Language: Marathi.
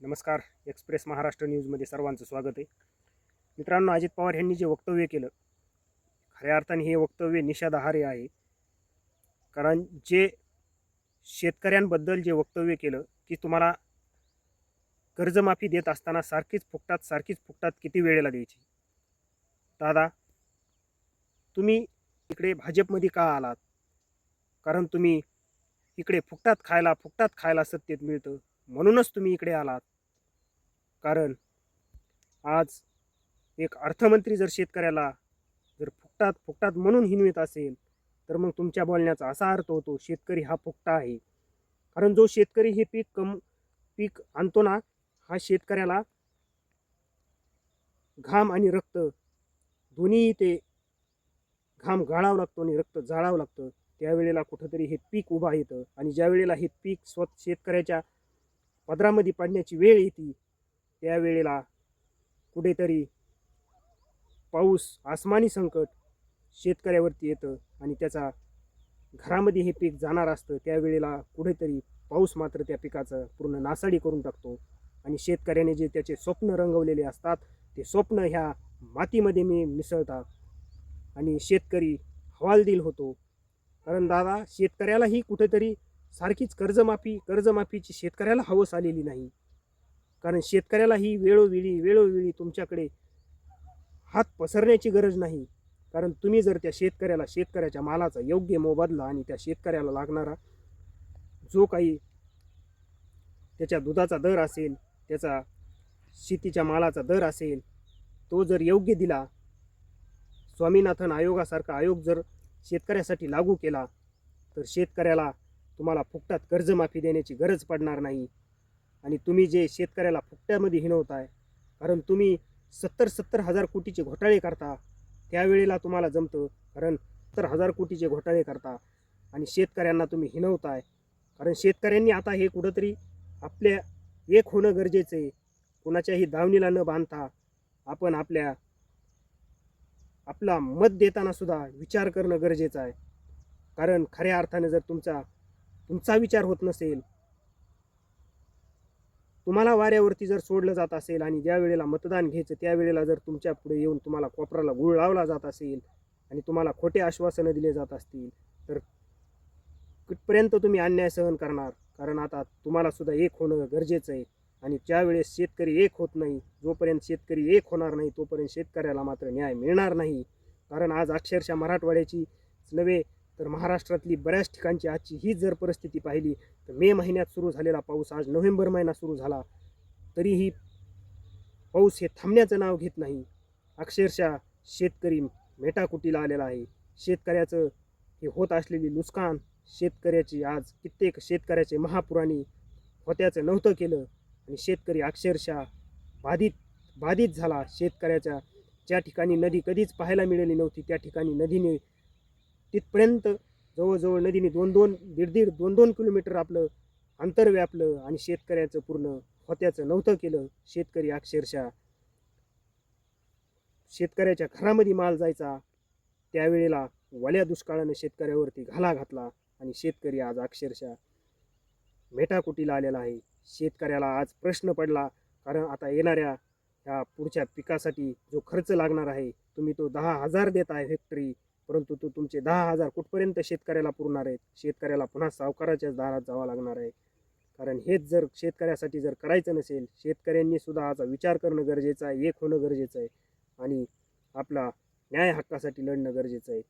नमस्कार एक्सप्रेस महाराष्ट्र न्यूजमध्ये सर्वांचं स्वागत आहे. मित्रांनो अजित पवार यांनी जे वक्तव्य केलं खऱ्या अर्थाने हे वक्तव्य निषादाहार्य आहे. कारण जे शेतकऱ्यांबद्दल जे वक्तव्य केलं की तुम्हाला कर्जमाफी देत असताना सारखीच फुकटात सारखीच फुकटात किती वेळेला द्यायची? दादा तुम्ही इकडे भाजपमध्ये का आलात? कारण तुम्ही इकडे फुकटात खायला फुकटात खायला सत्तेत मिळतं. म्हणूनच तुम्ही इकडे आलात. कारण आज एक अर्थमंत्री जर शेतकऱ्याला जर फुकटात फुकटात म्हणून हिनवीत असेल तर मग तुमच्या बोलण्याचा असा अर्थ होतो शेतकरी हा फुकटा आहे. कारण जो शेतकरी हे पीक कम पीक आणतो ना हा शेतकऱ्याला घाम आणि रक्त दोन्ही ते घाम गाळावं लागतो आणि रक्त जाळावं लागतं. त्यावेळेला कुठंतरी हे पीक उभा येतं आणि ज्या वेळेला हे पीक स्व शेतकऱ्याच्या पदरामध्ये पडण्याची वेळ येते. त्यावेळेला कुठेतरी पाऊस आसमानी संकट शेतकऱ्यावरती येतं आणि त्याचा घरामध्ये हे पीक जाणार असतं. त्यावेळेला कुठेतरी पाऊस मात्र त्या पिकाचं पूर्ण नासाडी करून टाकतो. आणि शेतकऱ्याने जे त्याचे स्वप्न रंगवलेले असतात ते स्वप्न ह्या मातीमध्ये मी मिसळतात आणि शेतकरी हवालदिल होतो. कारण दादा शेतकऱ्यालाही कुठेतरी सारखीच कर्जमाफी कर्जमाफीची शेतकऱ्याला हवस आलेली नाही. कारण शेतकऱ्याला ही वेळोवेळी वेळोवेळी तुमच्याकडे हात पसरण्याची गरज नाही. कारण तुम्ही जर त्या शेतकऱ्याला शेतकऱ्याच्या मालाचा योग्य मोबदला आणि त्या शेतकऱ्याला लागणारा जो काही त्याच्या दुधाचा दर असेल त्याचा शेतीच्या मालाचा दर असेल तो जर योग्य दिला स्वामीनाथन आयोगासारखा आयोग जर शेतकऱ्यासाठी लागू केला तर शेतकऱ्याला तुम्हाला फुकटात कर्जमाफी देण्याची गरज पडणार नाही. आणि तुम्ही जे शेतकऱ्याला फुकट्यामध्ये हिणवताय कारण तुम्ही सत्तर सत्तर हजार कोटीचे घोटाळे करता त्यावेळेला तुम्हाला जमतं कारण सत्तर हजार कोटीचे घोटाळे करता आणि शेतकऱ्यांना तुम्ही हिणवताय. कारण शेतकऱ्यांनी आता हे कुठंतरी आपल्या एक होणं गरजेचं आहे. कुणाच्याही दावणीला न बांधता आपण आपल्या आपला मत देताना सुद्धा विचार करणं गरजेचं आहे. कारण खऱ्या अर्थाने जर तुमचा तुमचा विचार होत नसेल. तुम्हाला वाऱ्यावरती जर सोडलं जात असेल आणि ज्या वेळेला मतदान घ्यायचं त्यावेळेला जर तुमच्यापुढे येऊन तुम्हाला कोपराला गुळ लावला जात असेल आणि तुम्हाला खोटे आश्वासनं दिले जात असतील तर कुठपर्यंत तुम्ही अन्याय सहन करणार? कारण आता तुम्हाला सुद्धा एक होणं गरजेचं आहे. आणि ज्यावेळेस शेतकरी एक होत नाही जोपर्यंत शेतकरी एक होणार नाही तोपर्यंत शेतकऱ्याला मात्र न्याय मिळणार नाही. कारण आज अक्षरशः मराठवाड्याची नव्हे तर महाराष्ट्रातली बऱ्याच ठिकाणची आजची हीच जर परिस्थिती पाहिली तर मे महिन्यात सुरू झालेला पाऊस आज नोव्हेंबर महिना सुरू झाला. तरीही पाऊस हे थांबण्याचं नाव घेत नाही. अक्षरशः शेतकरी मेटाकुटीला आलेला आहे. शेतकऱ्याचं हे होत असलेली नुकसान शेतकऱ्याची आज कित्येक शेतकऱ्याचे महापुराणी होत्याचं नव्हतं केलं. आणि शेतकरी अक्षरशः बाधित बाधित झाला. शेतकऱ्याच्या ज्या ठिकाणी नदी कधीच पाहायला मिळाली नव्हती त्या ठिकाणी नदीने तिथपर्यंत जवळजवळ नदीने दोन दोन दीड दीड दोन दोन किलोमीटर आपलं अंतर व्यापलं आणि शेतकऱ्याचं पूर्ण होत्याचं नव्हतं केलं. शेतकरी अक्षरशः शेतकऱ्याच्या घरामध्ये माल जायचा. त्यावेळेला वल्या दुष्काळानं शेतकऱ्यावरती घाला घातला आणि शेतकरी आज अक्षरशः मेटाकुटीला आलेला आहे. शेतकऱ्याला आज प्रश्न पडला कारण आता येणाऱ्या ह्या पुढच्या पिकासाठी जो खर्च लागणार आहे तुम्ही तो दहा हजार देत आहे हेक्टरी. परंतु तो तुमचे दहा हजार कुठपर्यंत शेतकऱ्याला पुरणार आहेत? शेतकऱ्याला पुन्हा सावकाराच्याच दारात जावं लागणार आहे. कारण हेच जर शेतकऱ्यासाठी जर करायचं नसेल शेतकऱ्यांनी सुद्धा आज विचार करणं गरजेचं आहे एक होणं गरजेचं आहे. आणि आपला न्याय हक्कासाठी लढणं गरजेचं आहे.